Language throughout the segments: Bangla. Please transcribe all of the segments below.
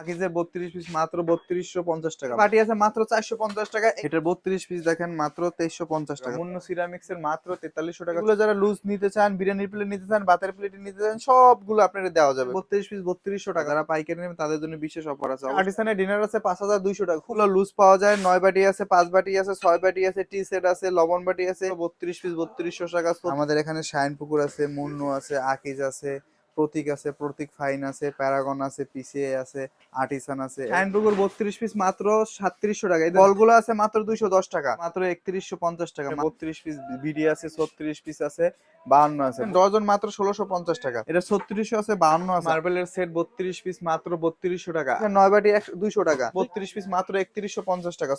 আকিজের পিস মাত্র বত্রিশশো পঞ্চাশ টাকা। পাটি আছে মাত্র চারশো পঞ্চাশ টাকা। এটার বত্রিশ পিস দেখেন মাত্র তেইশশো পঞ্চাশ টাকা। অন্য সিরামিক্স এর মাত্র টাকা। এগুলো যারা লুজ নিতে চান বিরিয়ানির প্লেট নিতে চান প্লেট নিতে চান সবগুলো আপনাদের দেওয়া যাবে। পিস টাকা। যারা পাইকারি নেবেন তাদের জন্য বিশেষ অফার আছে। আর্টিসানের ডিনার আছে পাঁচ হাজার দুইশো টাকা। খুব লুজ পাওয়া যায় নয় বাটি আছে পাঁচ বাটি আছে ছয় বাটি আছে টি সেট আছে লবণ বাটি আছে। বত্রিশ পিস বত্রিশশো টাকা। আমাদের এখানে শাইন পুকুর আছে মুন্নু আছে আকিজ আছে প্রতীক আছে প্রতীক ফাইন আছে প্যারাগন আছে পিসিএ আছে আর্টিসান আছে। হ্যান্ডবুকের বত্রিশ পিস মাত্র সাতত্রিশশো টাকা। এই বলগুলো আছে মাত্র দুইশো দশ টাকা। মাত্র একত্রিশশো পঞ্চাশ টাকা। বত্রিশ পিস বিডি আছে ছত্রিশ পিস আছে বাহান্ন আছে। ডজন মাত্র ষোলোশো পঞ্চাশ টাকা। এটা ছত্রিশশো আছে বাহান্ন আছে। মার্বেলের সেট বত্রিশ পিস মাত্র বত্রিশশো টাকা। নয় বাটি একশো দুইশো টাকা। বত্রিশ পিস মাত্র একত্রিশশো পঞ্চাশ টাকা।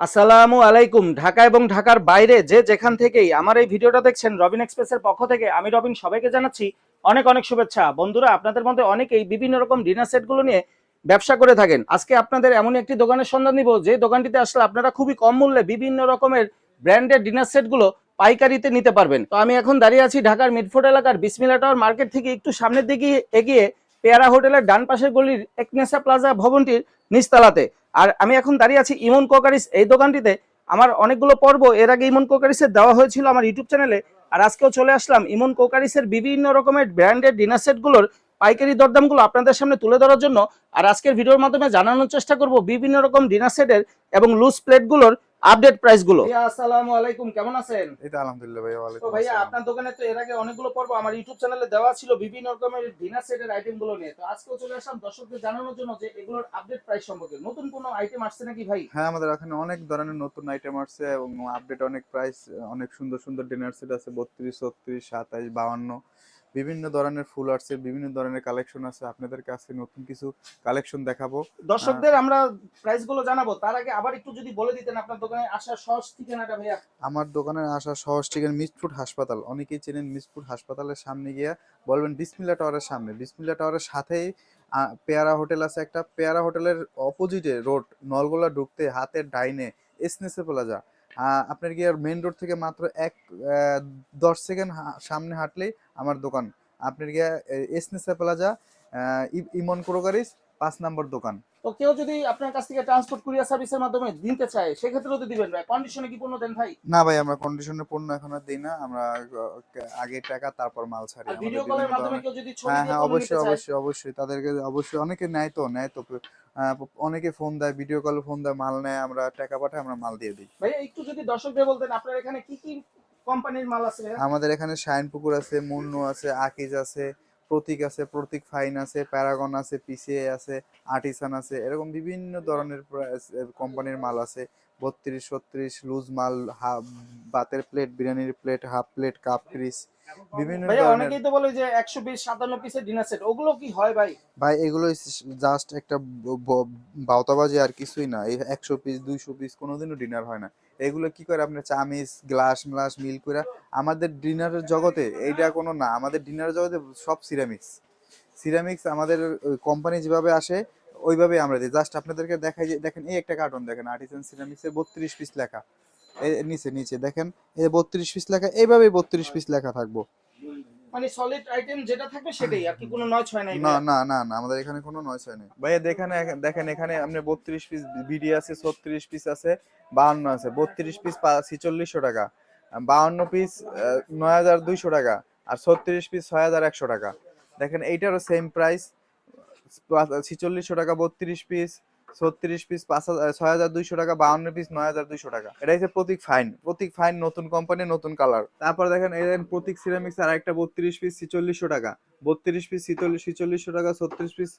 আসসালামু আলাইকুম। ঢাকা এবং ঢাকার বাইরে যে যেখান থেকেই আমার এই ভিডিওটা দেখছেন রবিন এক্সপ্রেসের পক্ষ থেকে, আমি রবিন সবাইকে জানাচ্ছি অনেক অনেক শুভেচ্ছা। বন্ধুরা, আপনাদের মধ্যে অনেকেই বিভিন্ন রকম ডিনার সেটগুলো নিয়ে ব্যবসা করে থাকেন। আজকে আপনাদের এমন একটি দোকানের সন্ধান দিব, যে দোকানটিতে আসলে আপনারা খুবই কম মূল্যে বিভিন্ন রকমের ব্র্যান্ডের ডিনার সেটগুলো পাইকারিতে নিতে পারবেন। তো আমি এখন দাঁড়িয়ে আছি ঢাকার মিডফোর্ড এলাকার বিসমিলা টাওয়ার মার্কেট থেকে একটু সামনের দিকে এগিয়ে পেয়ারা হোটেলের ডান পাশের গলির একনেসা প্লাজা ভবনটির নিচতলাতে। আর আমি এখন দাঁড়িয়ে আছি ইমন কোকারিস এই দোকানটিতে। আমার অনেকগুলো পর্ব, এর আগে ইমন কোকারিসের দেওয়া হয়েছিল আমার ইউটিউব চ্যানেলে, আর আজকেও চলে আসলাম ইমন কোকারিসের বিভিন্ন রকমের ব্র্যান্ডের ডিনার সেটগুলোর পাইকারি দরদামগুলো আপনাদের সামনে তুলে ধরার জন্য, আর আজকের ভিডিওর মাধ্যমে জানানোর চেষ্টা করব বিভিন্ন রকম ডিনার সেটের এবং লুজ প্লেটগুলোর আপডেট প্রাইসগুলো আসসালামু আলাইকুম কেমন আছেন? এই তো আলহামদুলিল্লাহ ভাইয়া তো ওয়ালাইকুম ভাইয়া আসসালাম। আপনার দোকানে তো এর আগে অনেকগুলো পর্ব আমার ইউটিউব চ্যানেলে দেওয়া ছিল বিভিন্ন রকমের ডিনার সেটের আইটেমগুলো নিয়ে। তো আজকেও চলে আসলাম দর্শকদের জানানোর জন্য যে এগুলোর আপডেট প্রাইস সম্পর্কে। নতুন কোনো আইটেম আসছে নাকি ভাই? হ্যাঁ আমাদের এখানে অনেক ধরনের নতুন আইটেম আসছে এবং আপডেট অনেক প্রাইস অনেক সুন্দর সুন্দর ডিনার সেট আছে বত্রিশ ছত্রিশ সাতাইশ বাউান্ন। বিভিন্ন ধরনের ফুল আসছে বিভিন্ন ধরনের কালেকশন আছে। আপনাদের কাছে নতুন কিছু কালেকশন দেখাবো। দর্শকদের আমরা প্রাইসগুলো জানাব। তার আগে আবার একটু যদি বলে দিতেন আপনার দোকানে আসার সহজ ঠিকানাটা ভাইয়া। আমার দোকানে আসা সহজ ঠিকানা মিসফুড হাসপাতাল। অনেকেই চেনেন মিসফুড হাসপাতালের সামনে গিয়ে বলবেন বিসমিল্লা টাওয়ারের সামনে। বিসমিল্লা টাওয়ারের সাথেই পেয়ারা হোটেল আছে একটা। পেয়ারা হোটেলের অপোজিটে রোড নলগোলা ঢুকতে হাতের ডাইনে এসনেসে প্লাজা। আহ, কি আর মেন রোড থেকে মাত্র এক দশ সেকেন্ড সামনে হাঁটলেই আমার দোকান। আপনার গিয়া এসনেসা প্লাজা ইমন ক্রোকারিস পাঁচ নম্বর দোকান। তো কেউ যদি আপনার কাছ থেকে ট্রান্সপোর্ট কুরিয়ার সার্ভিসের মাধ্যমে দিতে চায় সেক্ষেত্রেও তো দিবেন ভাই। কন্ডিশনে কি পণ্য দেন ভাই? না ভাই আমরা কন্ডিশনের পণ্য এখন আর দিই না। আমরা আগে টাকা তারপর মাল ছাড়ি। ভিডিও কলের মাধ্যমে কেউ যদি ছবি হ্যাঁ হ্যাঁ অবশ্যই অবশ্যই অবশ্যই। তাদেরকে অবশ্যই অনেকে নেয় তো নেয় তো অনেকে ফোন দেয় ভিডিও কলে ফোন দেয় মাল নেয় আমরা টাকা পাঠাই আমরা মাল দিয়ে দিই। ভাই একটু যদি দর্শকদের বলতেন আপনার এখানে কি কি কোম্পানির মাল আছে আমাদের এখানে শাইন পুকুর আছে মুন্নু আছে আকিজ আছে প্রতীক আছে প্রতীক ফাইন আছে প্যারাগন আছে পিসিএ আছে আর্টিসান আছে এরকম বিভিন্ন ধরনের কোম্পানির মাল আছে। বত্রিশ ছত্রিশ লুজ মাল বাতের প্লেট বিরিয়ানির plate half plate cup piece বিভিন্ন ধরনের। অনেকেই তো বলে যে একশো বিশ সাতান্ন পিসের ডিনার সেট ওগুলো কি হয় ভাই? ভাই এগুলো জাস্ট একটা বাউতাবাজি আর কিছুই না। একশো পিস দুইশো পিস কোনোদিনও ডিনার হয় না। এগুলো কি করে আপনার চামিচ, গ্লাস গ্লাস মিল করে আমাদের ডিনারের জগতে এইটা কোনো না, আমাদের ডিনারের জগতে সব সিরামিক্স সিরামিক্স আমাদের কোম্পানি যেভাবে আসে ওইভাবে আমরা দিই। জাস্ট আপনাদেরকে দেখাই দেখেন এই একটা কার্টুন দেখেন আর্টিসান সিরামিক্সের বত্রিশ পিস লেখা। নিচে নিচে দেখেন, এই বত্রিশ পিস লেখা, এইভাবেই বত্রিশ পিস লেখা থাকব। মানে সলিড আইটেম যেটা থাকবে সেটাই আর কি কোনো নয় ছয় নাই না না না না আমাদের এখানে কোনো নয় ছয় নেই। ভাইয়া দেখেন দেখেন এখানে আপনি বত্রিশ পিস বিডি আছে ছত্রিশ পিস আছে বাহান্ন আছে। বত্রিশ পিস ছিচল্লিশশো টাকা। বাহান্ন পিস নয় হাজার দুইশো টাকা আর ছত্রিশ পিস ছয় হাজার একশো টাকা। দেখেন এইটারও সেম প্রাইস ছিচল্লিশশো টাকা বত্রিশ পিস ছত্রিশ পিস পাঁচ ছয় হাজার দুইশো টাকা বাহান্ন পিস নয় হাজার দুইশো টাকা। এটা হচ্ছে প্রতীক ফাইন প্রতীক ফাইন নতুন কোম্পানি নতুন কালার তারপর দেখেন দেখেন প্রতীক সিরামিক্স আর একটা বত্রিশ পিস ছিচল্লিশশো টাকা। বত্রিশ পিস ছিচল্লিশ, ছিচল্লিশশো টাকা, ছত্রিশ পিস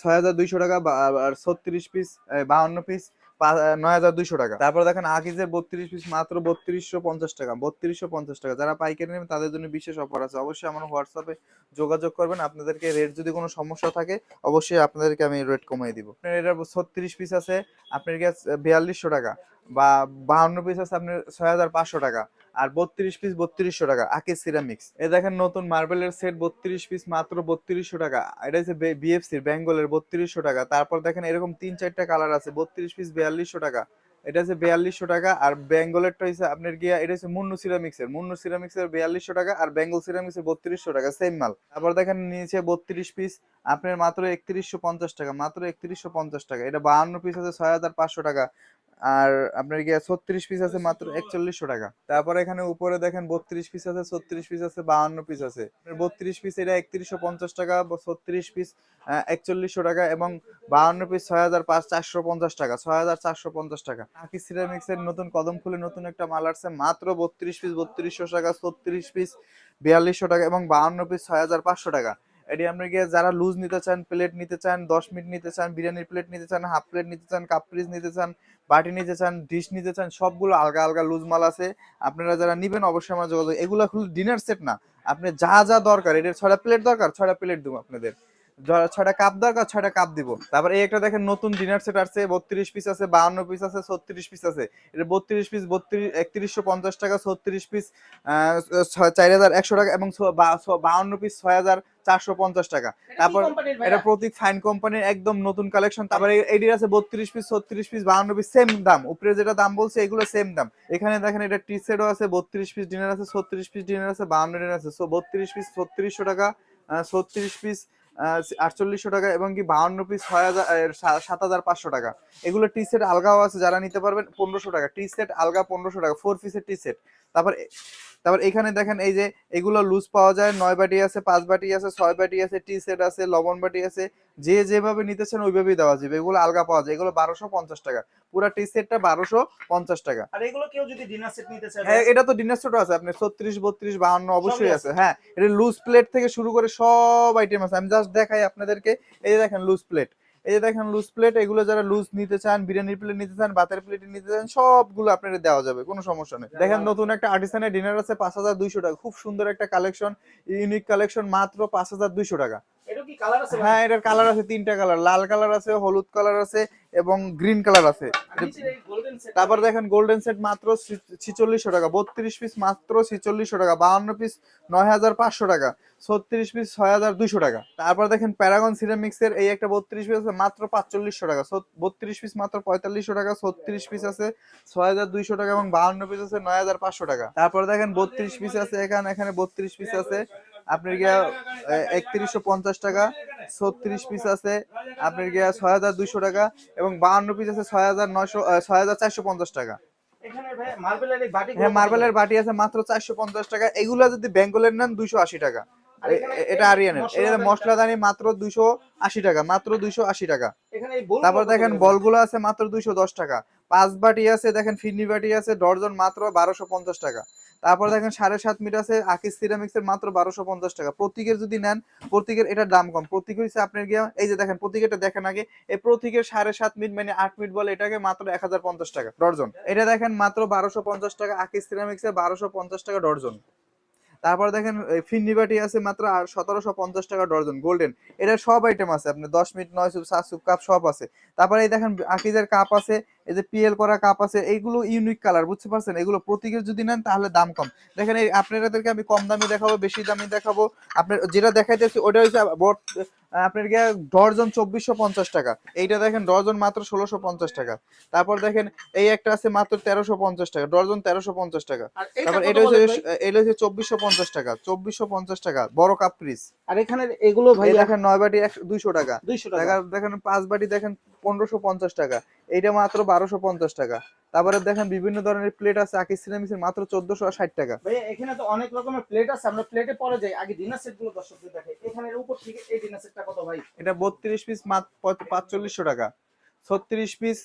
ছয় হাজার দুইশো টাকা আর ছত্রিশ পিস বাহান্ন পিস নয় হাজার দুইশো টাকা। তারপর দেখেন আকিজের বত্রিশ পিস মাত্র বত্রিশশো পঞ্চাশ টাকা বত্রিশশো পঞ্চাশ টাকা। যারা পাইকারি নেবেন তাদের জন্য বিশেষ অফার আছে। অবশ্যই আমার হোয়াটসঅ্যাপে যোগাযোগ করবেন। আপনাদেরকে রেট যদি কোনো সমস্যা থাকে অবশ্যই আপনাদেরকে আমি রেট কমিয়ে দিব। আপনার এটা ছত্রিশ পিস আছে আপনার কাছে বিয়াল্লিশশো টাকা। বা বাহান্ন পিস আছে আপনার ছয় হাজার পাঁচশো টাকা, আর বত্রিশ পিস বত্রিশশো টাকা, আকিজ সিরামিক্স এ দেখেন নতুন মার্বেলের সেট বত্রিশ পিস মাত্র বত্রিশশো টাকা। এটা হচ্ছে বিএফসির বেঙ্গলের বত্রিশশো টাকা। তারপর দেখেন এরকম তিন চারটা কালার আছে, বত্রিশ পিস বিয়াল্লিশশো টাকা। এটা হচ্ছে বিয়াল্লিশশো টাকা, আর বেঙ্গলেরটা হচ্ছে আপনার গিয়া, এটা হচ্ছে মুন্নু সিরামিক্সের মুন্নু সিরামিক্স এর বিয়াল্লিশশো টাকা, আর বেঙ্গল সিরামিক্সের বত্রিশশো টাকা সেম মাল। তারপর দেখেন নিচে বত্রিশ পিস আপনার মাত্র একত্রিশশো পঞ্চাশ টাকা, মাত্র একত্রিশশো পঞ্চাশ টাকা। এটা বাহান্ন পিস আছে, ছয় হাজার পাঁচশো টাকা। আর আপনার গিয়ে ছত্রিশ পিস আছে মাত্র একচল্লিশশো টাকা। তারপর এখানে উপরে দেখেন বত্রিশ পিস আছে ছত্রিশ পিস আছে বাহান্ন পিস আছে। বত্রিশ পিস এটা একত্রিশশো পঞ্চাশ টাকা ছত্রিশ পিস একচল্লিশশো টাকা এবং বাহান্ন পিস ছয় হাজার পাঁচ চারশো পঞ্চাশ টাকা ছয় হাজার চারশো পঞ্চাশ টাকা। আকি সিরামিক্স এর নতুন কদম খুলে নতুন একটা মাল আসছে মাত্র বত্রিশ পিস বত্রিশশো টাকা ছত্রিশ পিস বিয়াল্লিশশো টাকা এবং বাহান্ন পিস ছয় হাজার পাঁচশো টাকা। এটি আপনাকে যারা লুজ নিতে চান প্লেট নিতে চান, দশ মিনিট নিতে চান, বিরিয়ানির প্লেট নিতে চান হাফ প্লেট নিতে চান কাপ পিস নিতে চান, বাটি নিতে চান ডিশ নিতে চান, সবগুলো আলগা আলগা লুজ মাল আছে। আপনারা যারা নিবেন অবশ্যই আমার যোগাযোগ এগুলো হলো ডিনার সেট না। আপনি যা যা দরকার, এটার ছয়টা প্লেট দরকার, ছয়টা প্লেট দেবো আপনাদের। ছয়টা কাপ দরকার ছয়টা কাপ দিব। তারপর এই একটা দেখেন নতুন ডিনার সেট আছে বত্রিশ পিস আছে বাহান্ন পিস আছে ছত্রিশ পিস আছে। এটা বত্রিশ পিস বত্রিশ একত্রিশশো পঞ্চাশ টাকা ছত্রিশ পিস চার হাজার একশো টাকা এবং বাহান্ন পিস ছয় হাজার চারশো পঞ্চাশ টাকা। তারপর এটা প্রতীক ফাইন কোম্পানির একদম নতুন কালেকশন তারপরে এটির আছে বত্রিশ পিস ছত্রিশ পিস বাহান্ন পিস সেম দাম। উপরে যেটা দাম বলছে এগুলো সেম দাম। এখানে দেখেন এটা টি সেটও আছে বত্রিশ পিস ডিনার আছে ছত্রিশ পিস ডিনার আছে বাহান্ন ডিনার আছে। সো বত্রিশ পিস ছত্রিশশো টাকা ছত্রিশ পিস আটচল্লিশশো টাকা এবং কি বাহান্ন পিস ছয় হাজার সাত হাজার পাঁচশো টাকা। এগুলো টি সেট আলগাও আছে, যারা নিতে পারবেন পনেরোশো টাকা। টি সেট আলগা পনেরোশো টাকা ফোর পিসের টি সেট তারপর তারপর এখানে দেখেন এই যে এগুলো লুজ পাওয়া যায়। নয় বাটি আছে পাঁচ বাটি আছে ছয় বাটি আছে টি সেট আছে লবণ বাটি আছে। যে যেভাবে নিতেছেন ওইভাবেই দেওয়া যাবে। এগুলো আলগা পাওয়া যায়। এগুলো বারোশো পঞ্চাশ টাকা। পুরা টি সেটটা বারোশো পঞ্চাশ টাকা। আর এগুলো কেউ যদি ডিনার সেট নিতে চায় হ্যাঁ এটা তো ডিনার সেটও আছে। আপনি ছত্রিশ বত্রিশ বাহান্ন অবশ্যই আছে। হ্যাঁ এটা লুজ প্লেট থেকে শুরু করে সব আইটেম আছে। আমি জাস্ট দেখাই আপনাদেরকে। এই যে দেখেন লুজ প্লেট এই যে দেখেন লুজ প্লেট এগুলো যারা লুজ নিতে চান বিরিয়ানির প্লেট নিতে চান ভাতের প্লেট নিতে চান সবগুলো আপনাদের দেওয়া যাবে কোনো সমস্যা নেই। দেখেন নতুন একটা আর্টিসানের ডিনার আছে পাঁচ হাজার দুইশো টাকা খুব সুন্দর একটা কালেকশন ইউনিক কালেকশন মাত্র পাঁচ হাজার দুইশো টাকা। হ্যাঁ এটার কালার আছে তিনটা কালার লাল কালার আছে হলুদ কালার আছে এবং গ্রিন কালার আছে। তারপর দেখেন গোল্ডেন সেট মাত্র ছিচল্লিশশো টাকা বত্রিশ পিস মাত্র ছিচল্লিশশো টাকা বাহান্ন পিস নয় হাজার পাঁচশো টাকা ছত্রিশ পিস ছয় হাজার দুইশো টাকা। তারপর দেখেন প্যারাগন সিরামিক্স এর এই একটা বত্রিশ পিস আছে মাত্র পাঁচচল্লিশশো টাকা বত্রিশ পিস মাত্র পঁয়তাল্লিশশো টাকা ছত্রিশ পিস আছে ছয় হাজার দুইশো টাকা এবং বাহান্ন পিস আছে নয় হাজার পাঁচশো টাকা। তারপর দেখেন বত্রিশ পিস আছে এখানে এখানে বত্রিশ পিস আছে আপনার গিয়া একত্রিশশো পঞ্চাশ টাকা ছত্রিশ পিস আছে আপনার গিয়া ছয় হাজার দুইশো টাকা এবং বাহান্ন পিস আছে ছয় হাজার নয়শো ছয় হাজার চারশো পঞ্চাশ টাকা। মার্বেলের বাটি হ্যাঁ মার্বেলের বাটি আছে মাত্র চারশো পঞ্চাশ টাকা। এগুলা যদি বেঙ্গলের নেন দুইশো আশি টাকা। এটা আরিয়ানের এটা মশলাদানি মাত্র দুইশো আশি টাকা মাত্র দুইশো আশি টাকা। তারপর দেখেন? বলগুলো আছে মাত্র দুইশো দশ টাকা। পাঁচ বাটি আছে দেখেন ফিরনি বাটি আছে ডর্জন মাত্র বারোশো পঞ্চাশ টাকা। তারপর দেখেন সাড়ে সাত মিটার আছে আকিস সিরামিক্স এর মাত্র বারোশো পঞ্চাশ টাকা। প্রতীকের যদি নেন, প্রতীকের এটার দাম কম। প্রতীক হচ্ছে আপনার গিয়ে, এই যে দেখেন, প্রতীকেরটা দেখেন আগে, এই প্রতীকের সাড়ে সাত মিনিট মানে আট মিনিট বলে, এটাকে মাত্র এক হাজার পঞ্চাশ টাকা, ডর্জন। এটা দেখেন মাত্র বারোশো পঞ্চাশ টাকা আকিস সিরামিক্স এর বারোশো পঞ্চাশ টাকা, ডর্জন। তারপর দেখেন ফিন্নিবাটি আছে মাত্র আর সতেরোশো পঞ্চাশ টাকা ডর্জন গোল্ডেন। এটা সব আইটেম আছে আপনার দশ মিনিট, নয় সুপ সাত সুপ কাপ সব আছে। তারপরে এই দেখেন, আকিজের কাপ আছে, এই যে পিএল করা কাপ আছে, এইগুলো ইউনিক কালার বুঝতে পারছেন? এগুলো প্রতীকের যদি নেন, তাহলে দাম কম। দেখেন, এই আপনাদেরকে আমি কম দামি দেখাবো, বেশি দামি দেখাবো। আপনার, যেটা দেখাইতেছি ওটা হচ্ছে আপনার গিয়ে ডর্জন চব্বিশশো পঞ্চাশ টাকা। এইটা দেখেন ডর্জন মাত্র ষোলোশো পঞ্চাশ টাকা। তারপর দেখেন এই একটা আছে মাত্র তেরোশো পঞ্চাশ টাকা ডর্জন তেরোশো পঞ্চাশ টাকা। তারপর এটা হচ্ছে এটা হচ্ছে চব্বিশশো পঞ্চাশ টাকা চব্বিশশো পঞ্চাশ টাকা বড় কাপ পিস। আর এখানে এগুলো ভাই দেখেন নয় বাটি দুইশো টাকা। 200 টাকা। দেখেন পাঁচ বাটি দেখেন পনেরোশো পঞ্চাশ টাকা। এইটা মাত্র বারোশো পঞ্চাশ টাকা। তারপরে দেখেন বিভিন্ন ধরনের প্লেট আছে আকিস সিরামিক্সের মাত্র চোদ্দশো ষাট টাকা। ভাই এখানে তো অনেক রকমের প্লেট আছে আমরা প্লেটে পরে যাই। আগে ডিনার সেটগুলো দর্শকদের দেখাই। এখানে উপর থেকে এই ডিনার সেটটা কত ভাই? এটা বত্রিশ পিস মাত্র পাঁচচল্লিশশো টাকা। ছত্রিশ পিস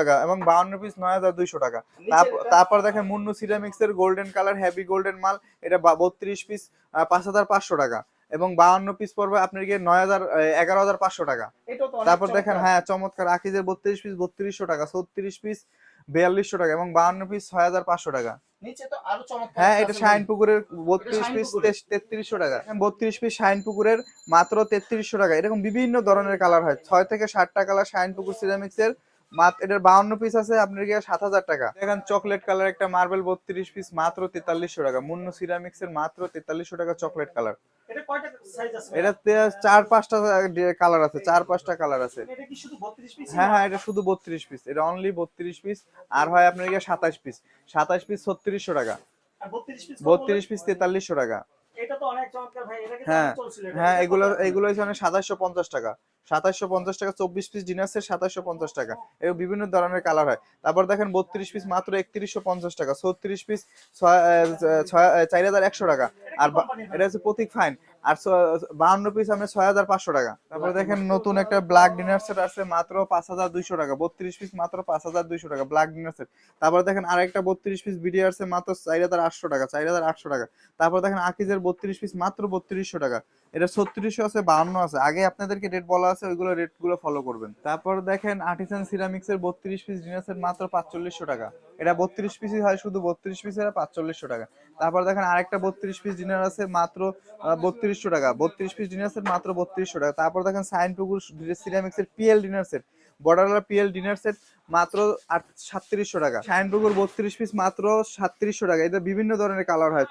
টাকা এবং বাউন্ন পিস নয় হাজার দুইশো টাকা। তারপর তারপর দেখেন মুন্নু সিরামিক্সের গোল্ডেন কালার হেভি গোল্ডেন মাল। এটা বত্রিশ পিস পাঁচ হাজার পাঁচশো টাকা। এবং বাউন্ন পিস পড়বে আপনার গিয়ে নয় হাজার এগারো হাজার পাঁচশো টাকা। তারপর দেখেন হ্যাঁ চমৎকার। আকিজের বত্রিশ পিস বত্রিশশো টাকা ছত্রিশ পিস বিয়াল্লিশশো টাকা এবং বাউন্ন পিস ছয় হাজার পাঁচশো টাকা। হ্যাঁ এটা পুকুরের বত্রিশ পিস তেত্রিশশো টাকা। বত্রিশ পিস পুকুরের মাত্র তেত্রিশশো টাকা। এরকম বিভিন্ন ধরনের কালার হয়। ছয় থেকে ষাটটা কালার শাইন পুকুর সিরামিক্স এর। মাত্র এটার বাউন্ন পিস আছে আপনার গিয়ে সাত হাজার টাকা। দেখেন চকলেট কালার একটা মার্বেল বত্রিশ পিস মাত্র তেতাল্লিশশো টাকা। মুন্ন সিরামিক্স এর মাত্র তেতাল্লিশশো টাকা চকলেট কালার এটা কয়টা সাইজ আছে? এটাতে চার পাঁচটা কালার আছে চার পাঁচটা কালার আছে। এটা কি শুধু 32 পিস হ্যাঁ হ্যাঁ এটা শুধু বত্রিশ পিস এটা অনলি বত্রিশ পিস আর হয় আপনার গিয়ে সাতাশ পিস সাতাশ পিস ছত্রিশশো টাকা। আর 32 পিস বত্রিশ পিস তেতাল্লিশশো টাকা। হ্যাঁ, হ্যাঁ এগুলো এগুলো হচ্ছে সাতাশশো পঞ্চাশ টাকা। সাতাশশো পঞ্চাশ টাকা চব্বিশ পিস ডিনার সেট সাতাশশো পঞ্চাশ টাকা। এর বিভিন্ন ধরনের কালার হয়। তারপর দেখেন বত্রিশ পিস মাত্র একত্রিশশো পঞ্চাশ টাকা। ছত্রিশ পিস চার হাজার একশো টাকা। আর এটা হচ্ছে প্রতীক ফাইন আর বাহান্ন পিস আমরা ছয় হাজার পাঁচশো টাকা। তারপরে দেখেন নতুন একটা ব্ল্যাক ডিনার সেট আছে মাত্র পাঁচ হাজার দুইশো টাকা। বত্রিশ পিস মাত্র পাঁচ হাজার দুইশো টাকা ব্ল্যাক ডিনার সেট তারপরে দেখেন আরেকটা বত্রিশ পিস বিডিআর আছে মাত্র চার হাজার আটশো টাকা, চার হাজার আটশো টাকা। তারপর দেখেন আকিজের বত্রিশ পিস মাত্র বত্রিশশো টাকা। এটা ছত্রিশশো আছে, বাহান্ন আছে। আগে আপনাদেরকে রেট বলা আছে, ওইগুলো রেটগুলো ফলো করবেন। তারপর দেখেন আর্টিসান সিরামিক্সের বত্রিশ পিস ডিনার সেট মাত্র পাঁচচল্লিশশো টাকা। এটা বত্রিশ পিসই হয় শুধু বত্রিশ পিসের পাঁচচল্লিশশো টাকা। তারপর দেখেন, আরেকটা বত্রিশ পিস ডিনার আছে মাত্র বত্রিশশো টাকা। বত্রিশ পিস ডিনার মাত্র বত্রিশশো টাকা। তারপর দেখেন, সাইন পুকুর সিরামিক্সের পিএল ডিনার সেট বর্ডারওয়ালা পিএল ডিনার সেট মাত্র সাতত্রিশশো টাকা। শাইন পুকুর বত্রিশ পিস মাত্র সাতত্রিশশো টাকা। এটা বিভিন্ন ধরনের কালার হয়।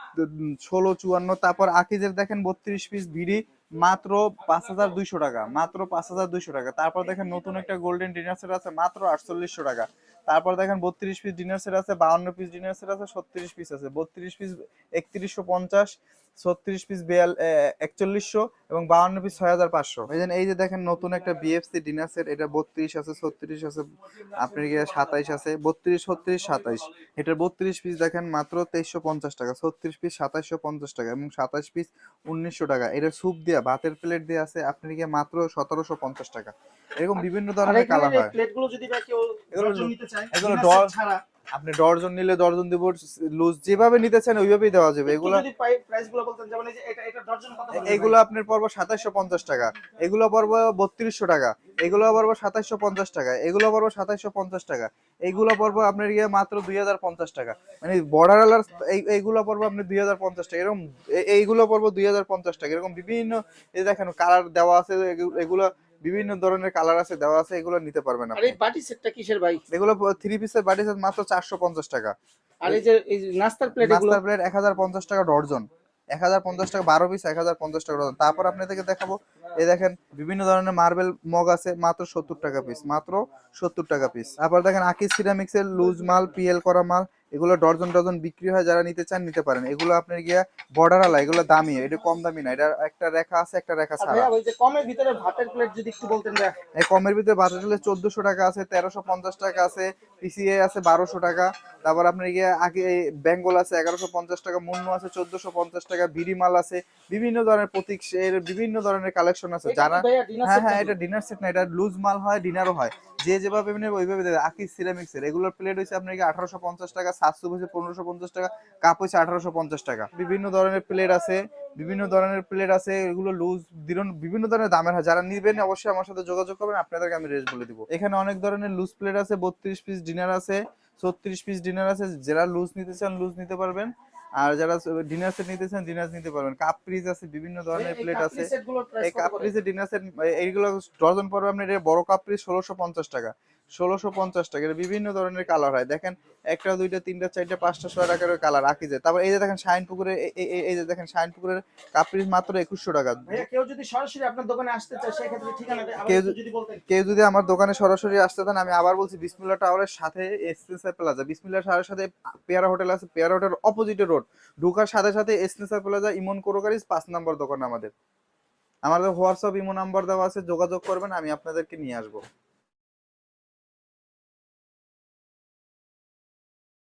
ষোলো, চুয়ান্ন, তারপর আকিজের দেখেন বত্রিশ পিস ভিডি মাত্র পাঁচ হাজার দুইশো টাকা। মাত্র পাঁচ হাজার দুইশো টাকা। তারপর দেখেন নতুন একটা গোল্ডেন ডিনার সেট আছে মাত্র আটচল্লিশশো টাকা। তারপর দেখেন বত্রিশ পিস ডিনার সেট আছে, বাউন্ন পিস ডিনার সেট আছে, ছত্রিশ পিস আছে। বত্রিশ পিস একত্রিশশো পঞ্চাশ ছত্রিশ পিস বেয়াল একচল্লিশশো এবং বাউন্ন পিস ছয় হাজার পাঁচশো এই যে দেখেন নতুন একটা বিএফসি ডিনার সেট এটা বত্রিশ আছে ছত্রিশ আছে আপনার গিয়ে সাতাইশ আছে? বত্রিশ ছত্রিশ সাতাইশ। এটার বত্রিশ পিস দেখেন মাত্র তেইশশো পঞ্চাশ টাকা। ছত্রিশ পিস সাতাইশশো পঞ্চাশ টাকা এবং সাতাইশ পিস উনিশশো টাকা। এটা স্যুপ দেওয়া ভাতের প্লেট দিয়ে আছে আপনার গিয়ে মাত্র সতেরোশো পঞ্চাশ টাকা। এরকম বিভিন্ন ধরনের কালার হয়। প্লেটগুলো যদি এগুলো ডজন নিতে চায় এগুলো ডল- ছাড়া। আপনি ডর্জন নিলে ডর্জন দিব লুজ যেভাবে নিতে চান ওইভাবেই দেওয়া যাবে। এগুলো এগুলো যদি প্রাইসগুলো বলতেন যেমন এই যে এটা এটা ডজন কত পড়বে এগুলো আপনার পড়ব সাতাশশো পঞ্চাশ টাকা। এগুলো পড়ব বত্রিশশো টাকা। এগুলো পড়ব সাতাশশো পঞ্চাশ টাকা। এগুলো পড়ব সাতাশশো পঞ্চাশ টাকা। এইগুলো পড়ব আপনার গিয়ে মাত্র দুই হাজার পঞ্চাশ টাকা। মানে বর্ডার আলার এইগুলো পড়ব আপনি দুই হাজার পঞ্চাশ টাকা। এরকম এইগুলো পড়ব দুই হাজার পঞ্চাশ টাকা। এরকম বিভিন্ন এই দেখেন কালার দেওয়া আছে এগুলো বিভিন্ন ধরনের কালার আছে দেওয়া আছে এগুলো নিতে পারবেন আর আপনি। এই বাটি সেটটা কিসের ভাই? এগুলো থ্রি পিসের বাটি set মাত্র চারশো পঞ্চাশ টাকা। আর এই যে এই নাস্তার প্লেট এগুলো? নাস্তার প্লেট এক হাজার পঞ্চাশ টাকা ডর্জন। এক হাজার পঞ্চাশ টাকা বারো পিস এক হাজার পঞ্চাশ টাকা ডর্জন। তারপর আপনাদেরকে দেখাবো এই দেখেন বিভিন্ন ধরনের মার্বেল মগ আছে মাত্র সত্তর টাকা পিস মাত্র সত্তর টাকা পিস তারপর দেখেন আকিস সিরামিক্সের লুজ মাল পিএল করা মাল এগুলো ডজন ডজন বিক্রি হয় যারা নিতে চান নিতে পারেন। এগুলো আপনার গিয়া বর্ডার আলা এগুলো দামি এটা কম দামি না এটা একটা রেখা আছে একটা রেখা আর ছাড়া। ওই যে কমের ভিতরে ভাতের প্লেট যদি একটু বলতেন এই কমের ভিতরে বাজার চলে চোদ্দশো টাকা আছে তেরোশো পঞ্চাশ টাকা আছে পিসিএ আছে বারোশো টাকা। তারপর আপনার গিয়ে আগে বেঙ্গল আছে এগারোশো পঞ্চাশ টাকা মুন্নু আছে চোদ্দশো পঞ্চাশ টাকা বিড়ি মাল আছে বিভিন্ন ধরনের প্রতীক এর বিভিন্ন ধরনের কালেকশন আছে। যারা হ্যাঁ হ্যাঁ এটা ডিনার সেট না এটা লুজ মাল হয় ডিনারও হয়। যে যেভাবে নেবে, ওইভাবে দেবে। আকিস সিরামিক্স এর এগুলোর প্লেট হচ্ছে আপনার কি আঠারোশো পঞ্চাশ টাকা, সাতশো হচ্ছে পনেরোশো পঞ্চাশ টাকা, কাপ হচ্ছে আঠারোশো পঞ্চাশ টাকা। বিভিন্ন ধরনের প্লেট আছে, বিভিন্ন ধরনের প্লেট আছে, এগুলো লুজ বিভিন্ন ধরনের দামের হয়। যারা নিবেন অবশ্যই আমার সাথে যোগাযোগ করবেন, আপনাদেরকে আমি রেট বলে দিব। এখানে অনেক ধরনের লুজ প্লেট আছে, বত্রিশ পিস ডিনার আছে, ছত্রিশ পিস ডিনার আছে। যারা লুজ নিতে চান লুজ নিতে পারবেন। আর যারা ডিনার সেট নিতে চান ডিনার নিতে পারবেন। কাপ আছে বিভিন্ন ধরনের প্লেট আছে। এই কাপ ফ্রিজের ডিনার সেট এইগুলো ডজন পড়বে আপনার বড় কাপ ষোলোশো পঞ্চাশ টাকা। ষোলোশো পঞ্চাশ টাকা। এর বিভিন্ন ধরনের কালার হয়। দেখেন একটা দুইটা তিনটা চারটা পাঁচটা ছয় টাকার কালার রাখি যায় তারপর এই যে দেখেন শাইন পুকুরে এই যে দেখেন শাইন পুকুরের কাপ মাত্র একুশশো টাকা। কেউ যদি সরাসরি আপনার দোকানে আসতে চায় সেক্ষেত্রে আবার কেউ যদি- আমার দোকানে সরাসরি আসতে চান আমি আবার বলছি বিসমিল্লা টাওয়ারের সাথে এসনেসার প্লাজা। বিসমিল্লা টাওয়ারের সাথে পেয়ারা হোটেল আছে পেয়ারা হোটেল অপোজিটে রোড ঢোকার সাথে সাথে এসনেসার প্লাজা ইমন কোরোকারিস পাঁচ নম্বর দোকান আমাদের। আমাদের হোয়াটসঅ্যাপ ইমো নাম্বার দেওয়া আছে যোগাযোগ করবেন আমি আপনাদেরকে নিয়ে আসব।